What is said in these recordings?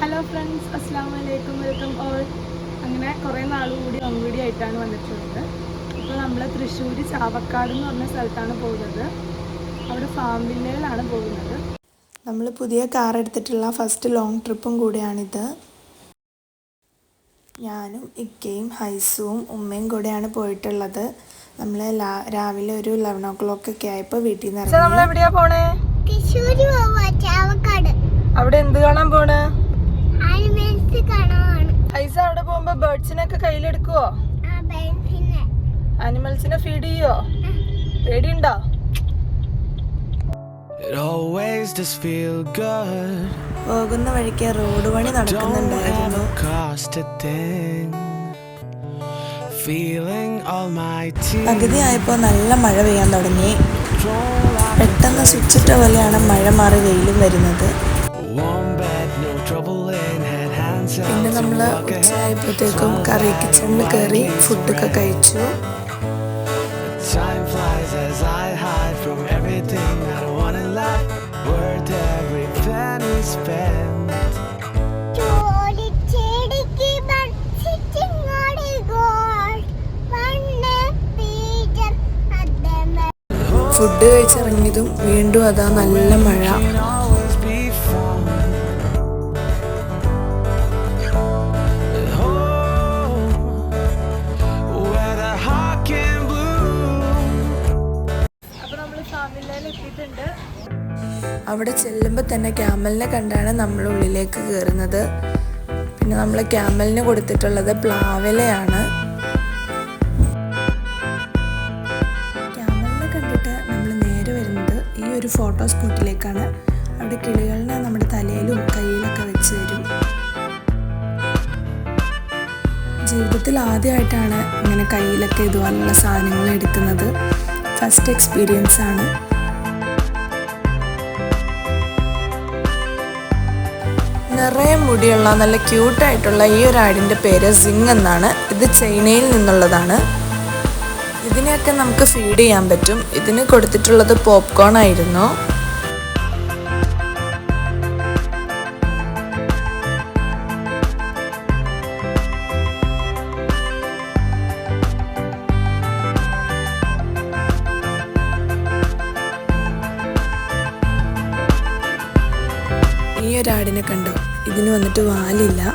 Hello friends അസ്സാം വലൈക്കും welcome all അങ്ങനെ കുറേ നാൾ കൂടി ആയിട്ടാണ് വന്നിട്ടുള്ളത്. ഇപ്പോൾ നമ്മൾ തൃശ്ശൂർ ചാവക്കാട് എന്ന് പറഞ്ഞ സ്ഥലത്താണ് പോകുന്നത്. അവിടെ ഫാം വില്ലയിലാണ് പോകുന്നത്. നമ്മൾ പുതിയ കാർ എടുത്തിട്ടുള്ള ഫസ്റ്റ് ലോങ് ട്രിപ്പും കൂടെയാണിത്. ഞാനും ഇക്കയും ഹൈസുവും ഉമ്മയും കൂടെയാണ് പോയിട്ടുള്ളത്. നമ്മൾ രാവിലെ ഒരു ലെവൻ ഓ ക്ലോക്ക് ഒക്കെ ആയപ്പോൾ വീട്ടിൽ നിന്ന് നമ്മൾ ഇറങ്ങി എവിടെയാ പോണേ? തൃശ്ശൂര് പോവാ ചാവക്കാട്. അവിടെ എന്ത് കാണാൻ പോണേ? ഐസ അവിടെ പോകുമ്പോ ബേർഡ്സിനൊക്കെ കയ്യിലെടുക്കുവോ? അനിമൽസിനെ ഫീഡ് ചെയ്യോ പേടിയുണ്ടോ? It always does feel good. പോകുന്ന വഴിക്ക് റോഡ് പണി Don't നടക്കുന്നുണ്ടായിരുന്നു ever cost a thing. Feeling almighty. പകുതി ആയപ്പോൾ നല്ല മഴ പെയ്യാൻ തുടങ്ങി. പെട്ടെന്ന് സ്വിച്ചിട്ട പോലെയാണ് മഴ മാറി വെയിലും വരുന്നത്. നമ്മൾ ahead. ഉച്ചയായപ്പോഴത്തേക്കും കറി കിച്ചണിൽ കയറി ഫുഡൊക്കെ കഴിച്ചു Time flies as I hide from everything I don't wanna lie. Worth every penny spent. ചോടിച്ചെടിക്ക് ബഡ്സിറ്റിങ്ങോട് ഗോൾഡ് വണ്ണ് പീറ്റർ അദ്ദേഹം ഫുഡ് കഴിച്ചിറങ്ങിയതും വീണ്ടും അതാ നല്ല മഴ അവിടെ ചെല്ലുമ്പോൾ തന്നെ ക്യാമലിനെ കണ്ടാണ് നമ്മൾ ഉള്ളിലേക്ക് കയറുന്നത് പിന്നെ നമ്മൾ ക്യാമലിന് കൊടുത്തിട്ടുള്ളത് പ്ലാവിലയാണ്. ക്യാമലിനെ കണ്ടിട്ട് നമ്മൾ നേരെ വരുന്നത് ഈ ഒരു ഫോട്ടോ സ്പോട്ടിലേക്കാണ്. അവിടെ കിളികളിനെ നമ്മുടെ തലയിലും കയ്യിലൊക്കെ വെച്ച് തരും. ജീവിതത്തിൽ ആദ്യമായിട്ടാണ് ഇങ്ങനെ കയ്യിലൊക്കെ ഇതുപോലുള്ള സാധനങ്ങൾ എടുക്കുന്നത്. ഫസ്റ്റ് എക്സ്പീരിയൻസ് ആണ്. നിറയെ മുടിയുള്ള നല്ല ക്യൂട്ടായിട്ടുള്ള ഈ ഒരു ആടിന്റെ പേര് സിങ് എന്നാണ്. ഇത് ചൈനയിൽ നിന്നുള്ളതാണ്. ഇതിനെയൊക്കെ നമുക്ക് ഫീഡ് ചെയ്യാൻ പറ്റും. ഇതിന് കൊടുത്തിട്ടുള്ളത് പോപ്കോൺ ആയിരുന്നു. ഈ ഒരാടിനെ കണ്ടു? ഇതിന് വന്നിട്ട് വാലില്ല.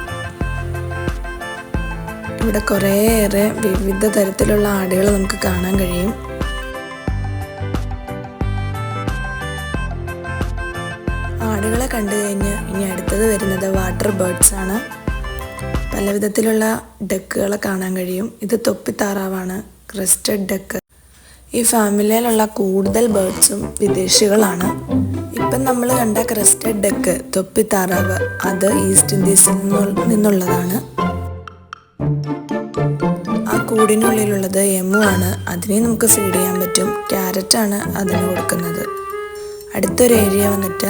ഇവിടെ കുറേയേറെ വിവിധ തരത്തിലുള്ള ആടുകൾ നമുക്ക് കാണാൻ കഴിയും. ആടുകളെ കണ്ടു കഴിഞ്ഞ് ഇനി അടുത്തത് വരുന്നത് വാട്ടർ ബേർഡ്സ് ആണ്. പല വിധത്തിലുള്ള ഡക്കുകളെ കാണാൻ കഴിയും. ഇത് തൊപ്പിത്താറാവാണ് ക്രിസ്റ്റഡ് ഡക്ക്. ഈ ഫാമിലിയിലുള്ള കൂടുതൽ ബേർഡ്സും വിദേശികളാണ്. ഇപ്പം നമ്മൾ കണ്ട ക്രസ്റ്റഡ് ഡക്ക് തൊപ്പിത്താറാവ് അത് ഈസ്റ്റ് ഇന്ത്യസിൽ നിന്നുള്ളതാണ്. ആ കൂടിനുള്ളിലുള്ളത് എമു ആണ്. അതിനെ നമുക്ക് ഫീഡ് ചെയ്യാൻ പറ്റും. ക്യാരറ്റ് ആണ് അതിന് കൊടുക്കുന്നത്. അടുത്തൊരു ഏരിയ വന്നിട്ട്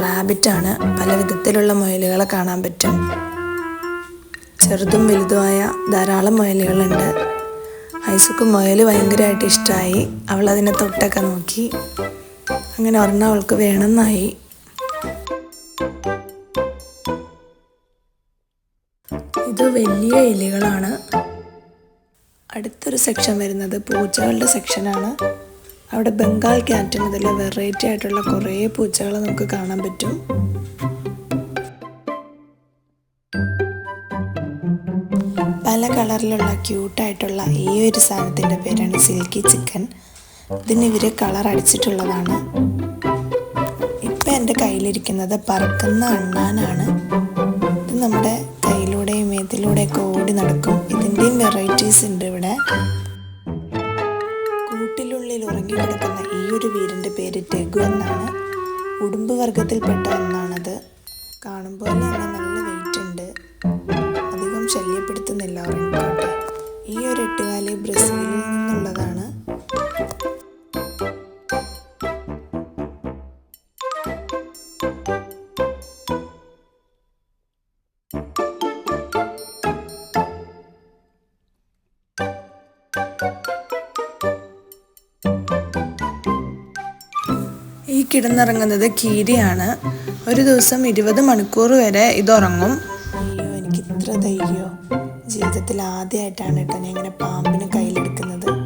റാബിറ്റ് ആണ്. പല വിധത്തിലുള്ള മുയലുകളെ കാണാൻ പറ്റും. ചെറുതും വലുതുമായ ധാരാളം മുയലുകളുണ്ട്. ഐസുക്ക് മുയൽ ഭയങ്കരമായിട്ട് ഇഷ്ടമായി അവൾ അതിനെ തൊട്ടൊക്കെ നോക്കി. അങ്ങനെ ഒരെണ്ണം അവൾക്ക് വേണമെന്നായി. ഇത് വലിയ ഇലകളാണ് അടുത്തൊരു സെക്ഷൻ വരുന്നത് പൂച്ചകളുടെ സെക്ഷനാണ് അവിടെ ബംഗാൾ ക്യാറ്റ് മുതൽ വെറൈറ്റി ആയിട്ടുള്ള കുറേ പൂച്ചകളെ നമുക്ക് കാണാൻ പറ്റും. പല കളറിലുള്ള ക്യൂട്ടായിട്ടുള്ള ഈ ഒരു സാധനത്തിന്റെ പേരാണ് സിൽക്കി ചിക്കൻ. ഇതിന് ഇവർ കളർ അടിച്ചിട്ടുള്ളതാണ്. ഇപ്പം എന്റെ കയ്യിലിരിക്കുന്നത് പറക്കുന്ന അണ്ണാനാണ്. ഇത് നമ്മുടെ കയ്യിലൂടെയും ഇതിലൂടെയൊക്കെ ഓടി നടക്കും. ഇതിന്റെയും വെറൈറ്റീസ് ഉണ്ട് ഇവിടെ. കൂട്ടിലുള്ളിൽ ഉറങ്ങി കിടക്കുന്ന ഈ ഒരു വീടിന്റെ പേര് ടെഗു എന്നാണ്. ഉടുമ്പ് വർഗത്തിൽപ്പെട്ട ഒന്നാണത്. കാണുമ്പോൾ തന്നെ നല്ല വെയിറ്റ് ഉണ്ട്. അധികം ശല്യപ്പെടുത്തുന്നില്ല ഈ ഒരു എട്ടുകാലി ബ്രസീലിൽ നിന്നുള്ളതാണ് കിടന്നിറങ്ങുന്നത് കീരിയാണ്. ഒരു ദിവസം ഇരുപത് മണിക്കൂർ വരെ ഇതുറങ്ങും. അയ്യോ എനിക്ക് ഇത്ര ധൈര്യമോ? ജീവിതത്തിൽ ആദ്യമായിട്ടാണ് കേട്ടോ ഞാൻ ഇങ്ങനെ പാമ്പിനെ കയ്യിലെടുക്കുന്നത്.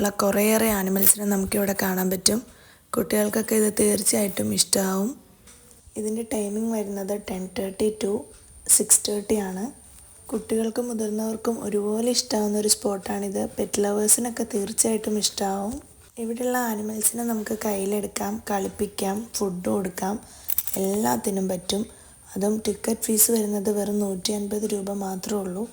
ആയിട്ടുള്ള കുറേയേറെ ആനിമൽസിനെ നമുക്കിവിടെ കാണാൻ പറ്റും. കുട്ടികൾക്കൊക്കെ ഇത് തീർച്ചയായിട്ടും ഇഷ്ടമാവും ഇതിന്റെ ടൈമിംഗ് വരുന്നത് ten thirty to six thirty ആണ്. കുട്ടികൾക്കും മുതിർന്നവർക്കും ഒരുപോലെ ഇഷ്ടമാവുന്ന ഒരു സ്പോട്ടാണിത്. പെറ്റ് ലവേഴ്സിനൊക്കെ തീർച്ചയായിട്ടും ഇഷ്ടമാവും ഇവിടെയുള്ള ആനിമൽസിനെ നമുക്ക് കയ്യിലെടുക്കാം കളിപ്പിക്കാം ഫുഡ് കൊടുക്കാം. എല്ലാത്തിനും പറ്റും. അതും ടിക്കറ്റ് ഫീസ് വരുന്നത് വെറും നൂറ്റി അൻപത് രൂപ മാത്രമേ ഉള്ളൂ.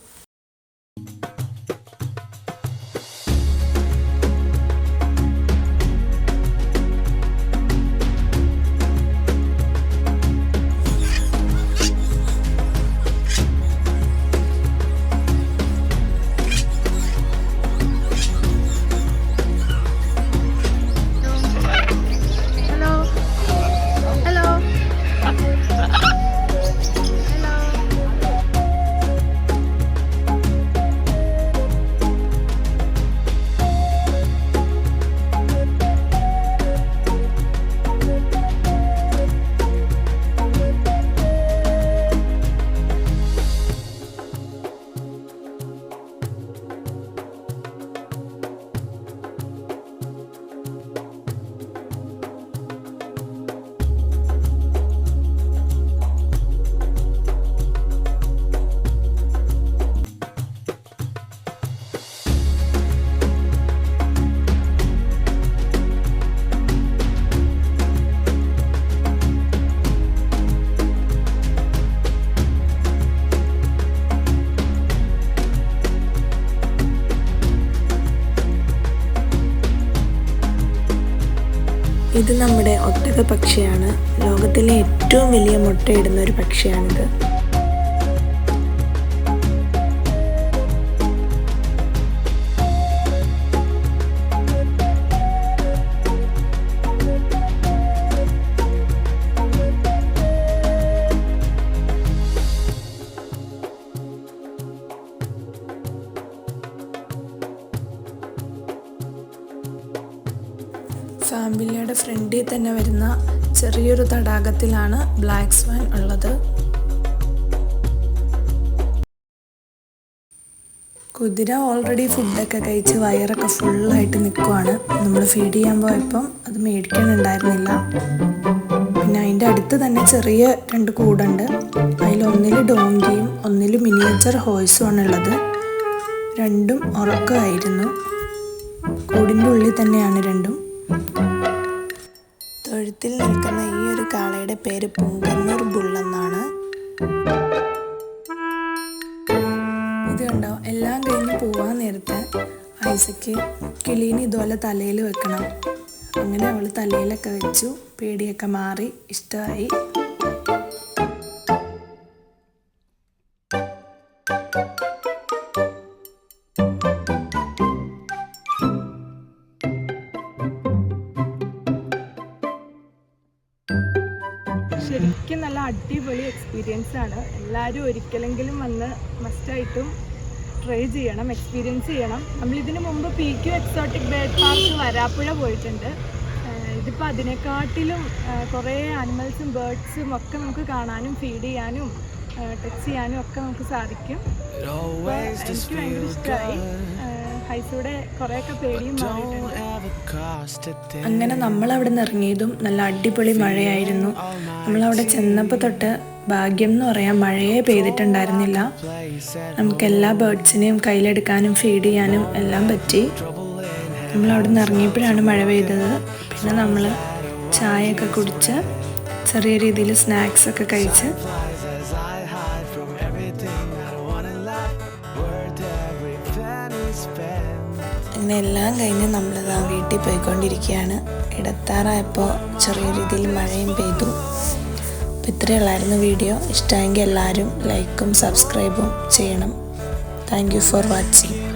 ഇത് നമ്മുടെ ഒട്ടക പക്ഷിയാണ് ലോകത്തിലെ ഏറ്റവും വലിയ മുട്ടയിടുന്ന ഒരു പക്ഷിയാണിത്. ഫാമിലിയുടെ തന്നെ വരുന്ന ചെറിയൊരു തടാകത്തിലാണ് ബ്ലാക്ക് സ്വാൻ ഉള്ളത്. കുതിര ഓൾറെഡി ഫുഡൊക്കെ കഴിച്ച് വയറൊക്കെ ഫുള്ളായിട്ട് നിൽക്കുവാണ് നമ്മൾ ഫീഡ് ചെയ്യാൻ പോയപ്പം അത് മേടിക്കാനുണ്ടായിരുന്നില്ല. പിന്നെ അതിന്റെ അടുത്ത് തന്നെ ചെറിയ രണ്ട് കൂടുണ്ട്. അതിലൊന്നിൽ ഡോങ്കിയും ഒന്നിൽ മിനിയേച്ചർ ഹോയ്സുമാണ് ഉള്ളത്. രണ്ടും ഉറക്കമായിരുന്നു. കൂടിന്റെ ഉള്ളിൽ തന്നെയാണ് രണ്ടും. തൊഴുത്തിൽ നിൽക്കുന്ന ഈ ഒരു കാളയുടെ പേര് പുങ്കന്നൂർ ബുള്ളെന്നാണ്. ഇത് കണ്ടോ? എല്ലാം കഴിഞ്ഞ് പോവാൻ നേരത്തെ ഐസക്ക് കിളീന് ഇതുപോലെ തലയിൽ വെക്കണം. അങ്ങനെ അവൾ തലയിലൊക്കെ വെച്ചു. പേടിയൊക്കെ മാറി. ഇഷ്ടമായി. ശരിക്കും നല്ല അടിപൊളി എക്സ്പീരിയൻസ് ആണ്. എല്ലാവരും ഒരിക്കലെങ്കിലും വന്ന് മസ്റ്റായിട്ടും ട്രൈ ചെയ്യണം എക്സ്പീരിയൻസ് ചെയ്യണം. നമ്മൾ ഇതിനു മുമ്പ് P Q exotic bird park Varapuzha പോയിട്ടുണ്ട്. ഇതിപ്പോൾ അതിനെക്കാട്ടിലും കുറേ ആനിമൽസും ബേർഡ്സും ഒക്കെ നമുക്ക് കാണാനും ഫീഡ് ചെയ്യാനും ടച്ച് ചെയ്യാനും ഒക്കെ നമുക്ക് സാധിക്കും. എനിക്ക് ഭയങ്കര ഇഷ്ടമായി അങ്ങനെ നമ്മൾ അവിടെ നിന്ന് ഇറങ്ങിയതും നല്ല അടിപൊളി മഴയായിരുന്നു. നമ്മളവിടെ ചെന്നപ്പോൾ തൊട്ട് ഭാഗ്യം എന്ന് പറയാൻ മഴയെ പെയ്തിട്ടുണ്ടായിരുന്നില്ല. നമുക്ക് എല്ലാ ബേർഡ്സിനെയും കയ്യിലെടുക്കാനും ഫീഡ് ചെയ്യാനും എല്ലാം പറ്റി. നമ്മൾ അവിടെ നിന്ന് ഇറങ്ങിയപ്പോഴാണ് മഴ പെയ്തത്. പിന്നെ നമ്മൾ ചായയൊക്കെ കുടിച്ച് ചെറിയ രീതിയിൽ സ്നാക്സ് ഒക്കെ കഴിച്ച് അങ്ങനെ എല്ലാം കഴിഞ്ഞ് നമ്മളിതാ വീട്ടിൽ പോയിക്കൊണ്ടിരിക്കുകയാണ്. ഇടത്താറായപ്പോൾ ചെറിയ രീതിയിൽ മഴയും പെയ്തു. അപ്പോൾ ഇത്രയുള്ളായിരുന്നു വീഡിയോ. ഇഷ്ടമെങ്കിൽ എല്ലാവരും ലൈക്കും സബ്സ്ക്രൈബും ചെയ്യണം. Thank you for watching